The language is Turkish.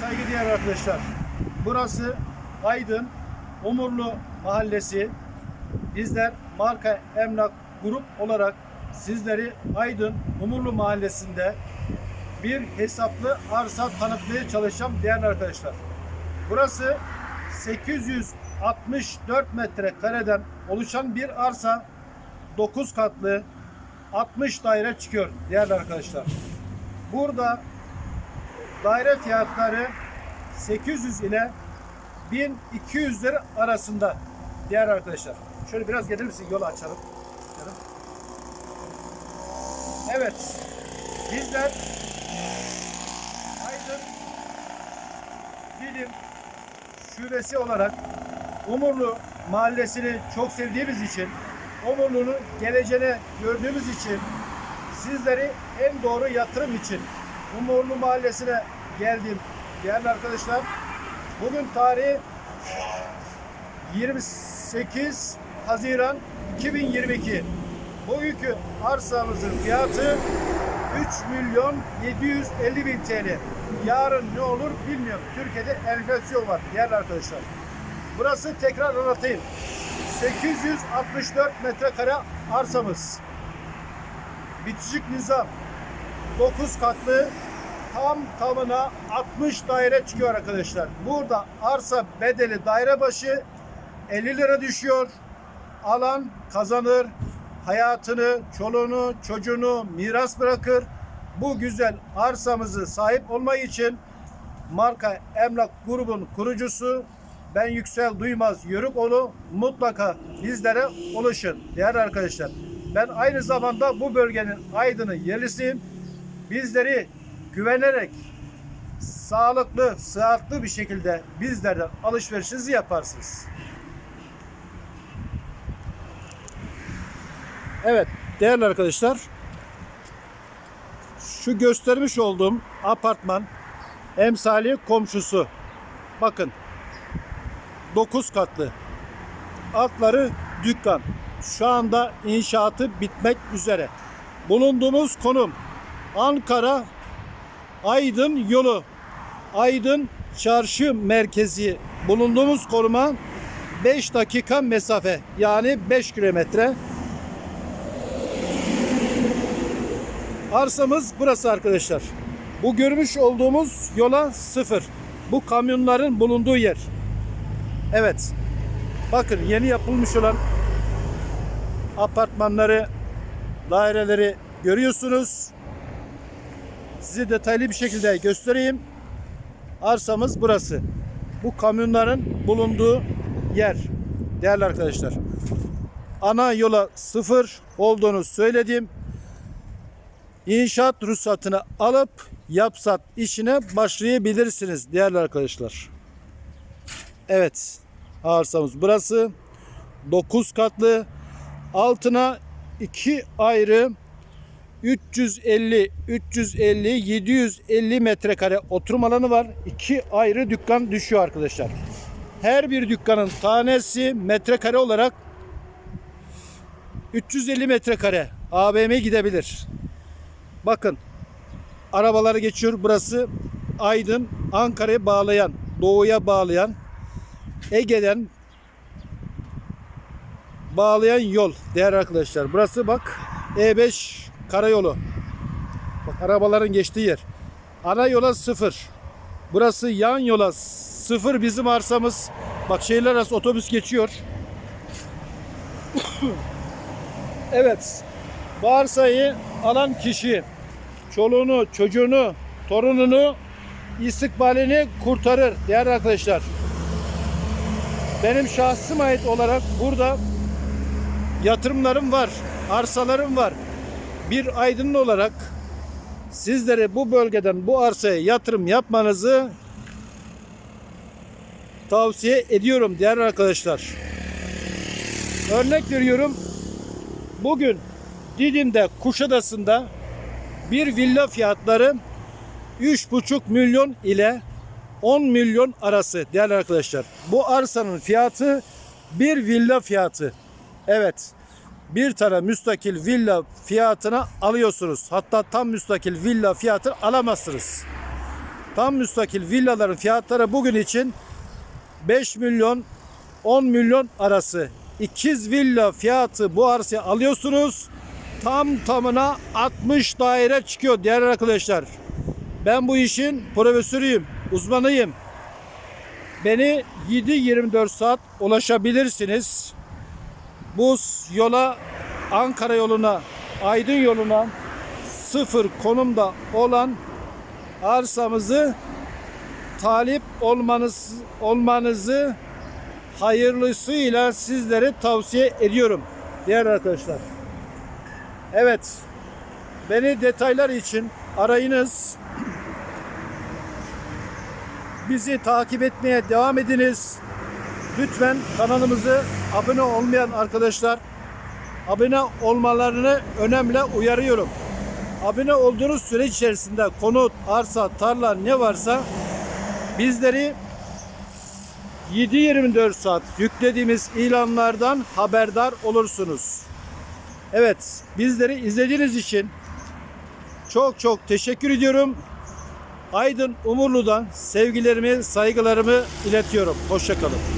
saygıdeğer arkadaşlar. Burası Aydın Umurlu Mahallesi. Bizler marka emlak grup olarak sizleri Aydın Umurlu Mahallesi'nde bir hesaplı arsa tanıtmaya çalışacağım değerli arkadaşlar. Burası 864 metrekareden oluşan bir arsa 9 katlı 60 daire çıkıyor değerli arkadaşlar. Burada daire fiyatları 800 ile 1200 lira arasında değerli arkadaşlar. Şöyle biraz gelir misin? Yolu açalım. Evet. Bizler Aydın Dilim şubesi olarak Umurlu mahallesini çok sevdiğimiz için Umurlu'nun geleceğini gördüğümüz için sizleri en doğru yatırım için Umurlu mahallesine geldim değerli arkadaşlar. Bugün tarihi 28 Haziran 2022. Bugünkü arsamızın fiyatı 3 milyon 750 bin TL. Yarın ne olur bilmiyorum. Türkiye'de enflasyon var değerli arkadaşlar. Burası tekrar anlatayım. 864 metrekare arsamız. Bitişik nizam. 9 katlı tam tamına 60 daire çıkıyor arkadaşlar. Burada arsa bedeli daire başı 50 lira düşüyor. Alan kazanır. Hayatını, çoluğunu, çocuğunu miras bırakır. Bu güzel arsamızı sahip olmak için marka emlak grubun kurucusu ben Yüksel Duymaz Yörükoğlu mutlaka bizlere ulaşın değerli arkadaşlar. Ben aynı zamanda bu bölgenin Aydın'ın yerlisiyim. Bizleri güvenerek sağlıklı, sıhhatli bir şekilde bizlerden alışverişinizi yaparsınız. Evet değerli arkadaşlar şu göstermiş olduğum apartman emsali komşusu. Bakın 9 katlı. Altları dükkan. Şu anda inşaatı bitmek üzere. Bulunduğumuz konum Ankara Aydın yolu Aydın çarşı merkezi bulunduğumuz konuma 5 dakika mesafe yani 5 kilometre Arsamız burası arkadaşlar. Bu görmüş olduğumuz yola sıfır. Bu kamyonların bulunduğu yer. Evet. Bakın yeni yapılmış olan apartmanları, daireleri görüyorsunuz. Size detaylı bir şekilde göstereyim. Arsamız burası. Bu kamyonların bulunduğu yer. Değerli arkadaşlar. Ana yola sıfır olduğunu söyledim inşaat ruhsatını alıp yapsat işine başlayabilirsiniz değerli arkadaşlar. Evet arsamız burası 9 katlı altına iki ayrı 350 350 750 metrekare oturum alanı var. İki ayrı dükkan düşüyor arkadaşlar. Her bir dükkanın tanesi metrekare olarak 350 metrekare AVM gidebilir. Bakın arabaları geçiyor. Burası Aydın, Ankara'yı bağlayan, doğuya bağlayan, Ege'den bağlayan yol değerli arkadaşlar. Burası bak E5 karayolu. Bak arabaların geçtiği yer. Ana yola sıfır. Burası yan yola sıfır bizim arsamız. Bak şehirler arası otobüs geçiyor. evet. Bu arsayı alan kişi çoluğunu, çocuğunu, torununu, istikbalini kurtarır değerli arkadaşlar. Benim şahsım ait olarak burada yatırımlarım var, arsalarım var. Bir aydınlı olarak sizlere bu bölgeden bu arsaya yatırım yapmanızı tavsiye ediyorum değerli arkadaşlar. Örnek veriyorum. Bugün Didim'de Kuşadası'nda bir villa fiyatları 3,5 milyon ile 10 milyon arası değerli arkadaşlar. Bu arsanın fiyatı bir villa fiyatı. Evet. Bir tane müstakil villa fiyatına alıyorsunuz. Hatta tam müstakil villa fiyatı alamazsınız. tam müstakil villaların fiyatları bugün için 5 milyon 10 milyon arası. İkiz villa fiyatı bu arsayı alıyorsunuz. Tam tamına 60 daire çıkıyor değerli arkadaşlar. Ben bu işin profesörüyüm, uzmanıyım. Beni 7-24 saat ulaşabilirsiniz. Bu yola Ankara yoluna, Aydın yoluna sıfır konumda olan arsamızı talip olmanız olmanızı hayırlısıyla sizlere tavsiye ediyorum. Diğer arkadaşlar. Evet. Beni detaylar için arayınız. Bizi takip etmeye devam ediniz. Lütfen kanalımızı abone olmayan arkadaşlar abone olmalarını önemli uyarıyorum. Abone olduğunuz süre içerisinde konut, arsa, tarla ne varsa bizleri 7-24 saat yüklediğimiz ilanlardan haberdar olursunuz. Evet, bizleri izlediğiniz için çok çok teşekkür ediyorum. Aydın Umurlu'dan sevgilerimi, saygılarımı iletiyorum. Hoşçakalın.